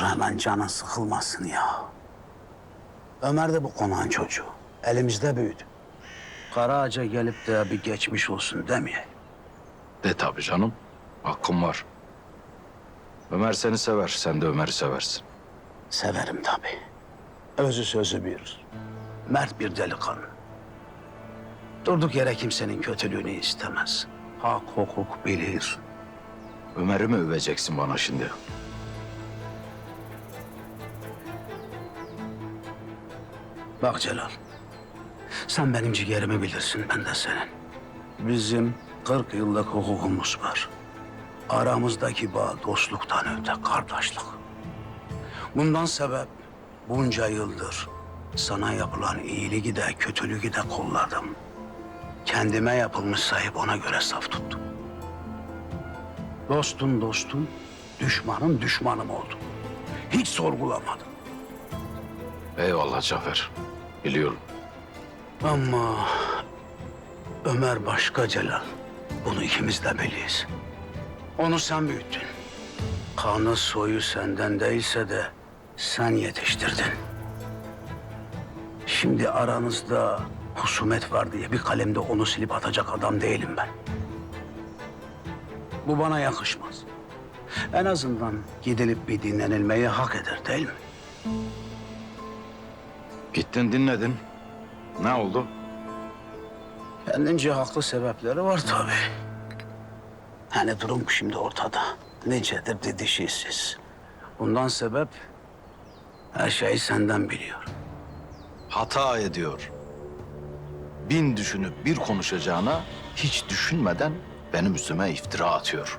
dur hemen canın sıkılmasın ya. Ömer de bu konağın çocuğu. Elimizde büyüdü. Karaağaç'a gelip de bir geçmiş olsun demeyeyim. De tabii canım. Hakkım var. Ömer seni sever. Sen de Ömer'i seversin. Severim tabii. Özü sözü bir. Mert bir delikanlı. Durduk yere kimsenin kötülüğünü istemez. Hak hukuk bilir. Ömer'i mi öveceksin bana şimdi? Bak Celal. Sen benim ciğerimi bilirsin, ben de senin. Bizim 40 yıllık hukukumuz var. Aramızdaki bağ dostluktan öte kardeşlik. Bundan sebep bunca yıldır sana yapılan iyiliği de kötülüğü de kolladım. Kendime yapılmış sahip ona göre saf tuttum. Dostun dostum, düşmanın düşmanım oldu. Hiç sorgulamadım. Eyvallah Cafer. Biliyorum. Ama Ömer başka Celal. Bunu ikimiz de biliyiz. Onu sen büyüttün. Kanı soyu senden değilse de sen yetiştirdin. Şimdi aranızda husumet var diye bir kalemde onu silip atacak adam değilim ben. Bu bana yakışmaz. En azından gidilip bir dinlenilmeyi hak eder değil mi? Gittin dinledin. Ne oldu? Kendince haklı sebepleri var tabii. Hani durum şimdi ortada. Nicedir didişisiz. Bundan sebep her şeyi senden biliyor. Hata ediyor. Bin düşünüp bir konuşacağına hiç düşünmeden benim üstüme iftira atıyor.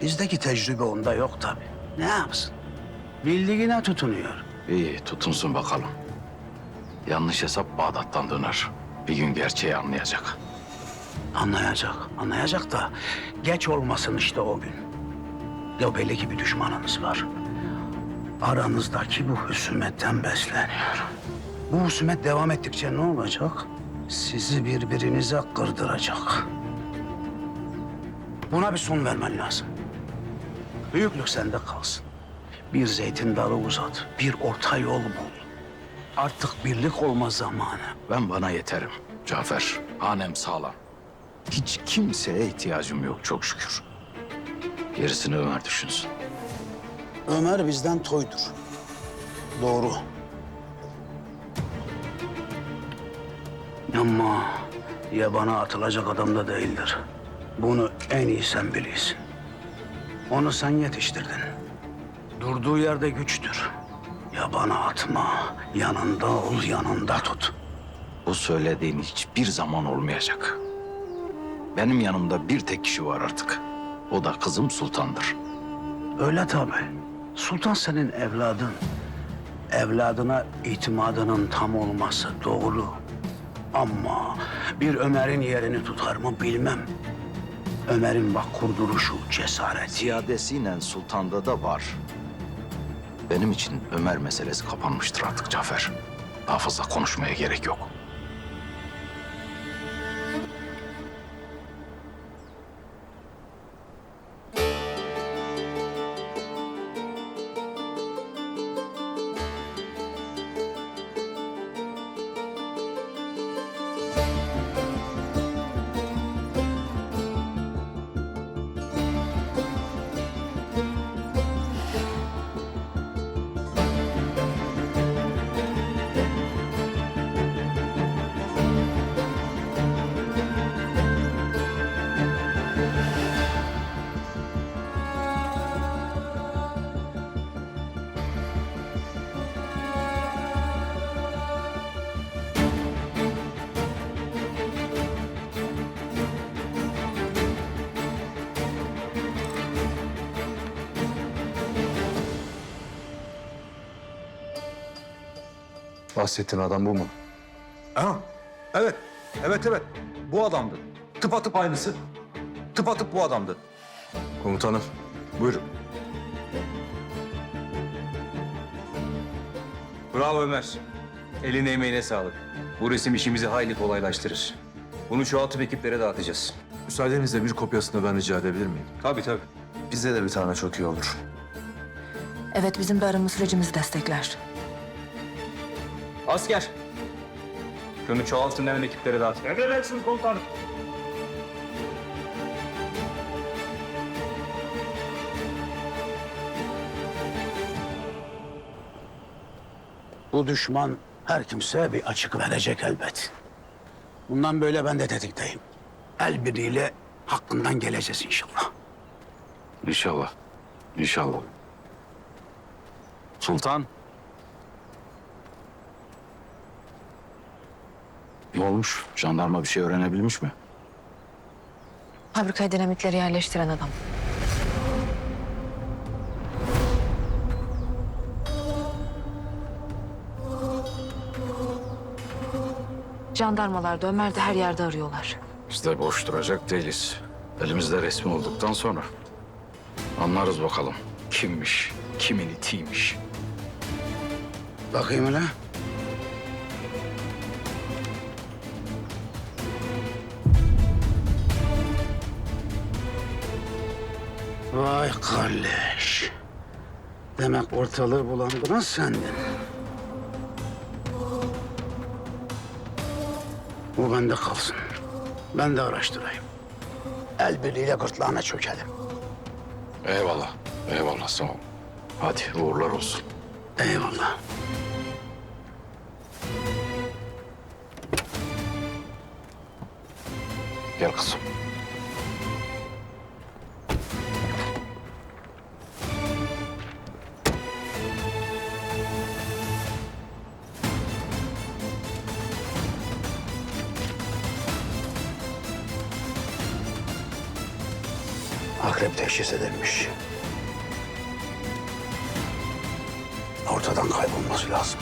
Bizdeki tecrübe onda yok tabii. Ne yapsın? Bildiğine tutunuyor. İyi tutunsun bakalım. Yanlış hesap Bağdat'tan döner. Bir gün gerçeği anlayacak. Anlayacak, anlayacak da geç olmasın işte o gün. Ki bir düşmanınız var. Aranızdaki bu husumetten besleniyor. Bu husumet devam ettikçe ne olacak? Sizi birbirinize kırdıracak. Buna bir son vermen lazım. Büyüklük sende kalsın. Bir zeytin dalı uzat, bir orta yol bul. Artık birlik olma zamanı. Ben bana yeterim Cafer. Hanem sağlam. Hiç kimseye ihtiyacım yok çok şükür. Gerisini Ömer düşünsün. Ömer bizden toydur. Doğru. Ama yabana atılacak adam da değildir. Bunu en iyi sen biliyorsun. Onu sen yetiştirdin. Durduğu yerde güçtür. Yabana atma, yanında ol, yanında tut. Bu söylediğin hiçbir zaman olmayacak. Benim yanımda bir tek kişi var artık. O da kızım Sultan'dır. Öyle tabii. Sultan senin evladın. Evladına itimadının tam olması doğru. Ama bir Ömer'in yerini tutar mı bilmem. Ömer'in bak kurduruşu, cesareti. Ziyadesiyle Sultan'da da var. Benim için Ömer meselesi kapanmıştır artık Cafer. Daha fazla konuşmaya gerek yok. Bahsettiğin adam bu mu? Ha, evet, evet, evet. Bu adamdı. Tıpatıp aynısı. Tıpatıp bu adamdı. Komutanım. Buyurun. Bravo Ömer. Eline emeğine sağlık. Bu resim işimizi hayli kolaylaştırır. Bunu çoğaltıp ekiplere dağıtacağız. Müsaadenizle bir kopyasını ben rica edebilir miyim? Tabii tabii. Bize de bir tane çok iyi olur. Evet bizim de arama sürecimizi destekler. Asker. Şunu çoğaltın hemen ekiplere dağıt. Emredersiniz komutanım. Bu düşman her kimse bir açık verecek elbet. Bundan böyle ben de tetikteyim. El birliğiyle hakkından geleceğiz inşallah. İnşallah. İnşallah. Sultan. Ne olmuş? Jandarma bir şey öğrenebilmiş mi? Fabrikaya dinamitleri yerleştiren adam. Jandarmalar da Ömer de her yerde arıyorlar. Biz de boş duracak değiliz. Elimizde resmi olduktan sonra anlarız bakalım kimmiş, kimin itiymiş. Bakayım hele. Vay kardeş. Demek ortalığı bulandıran sendin. Bu bende kalsın. Ben de araştırayım. El birliğiyle gırtlağına çökelim. Eyvallah, eyvallah sağ ol. Hadi uğurlar olsun. Eyvallah. Gel kızım. Teşhis edilmiş. Ortadan kaybolması lazım.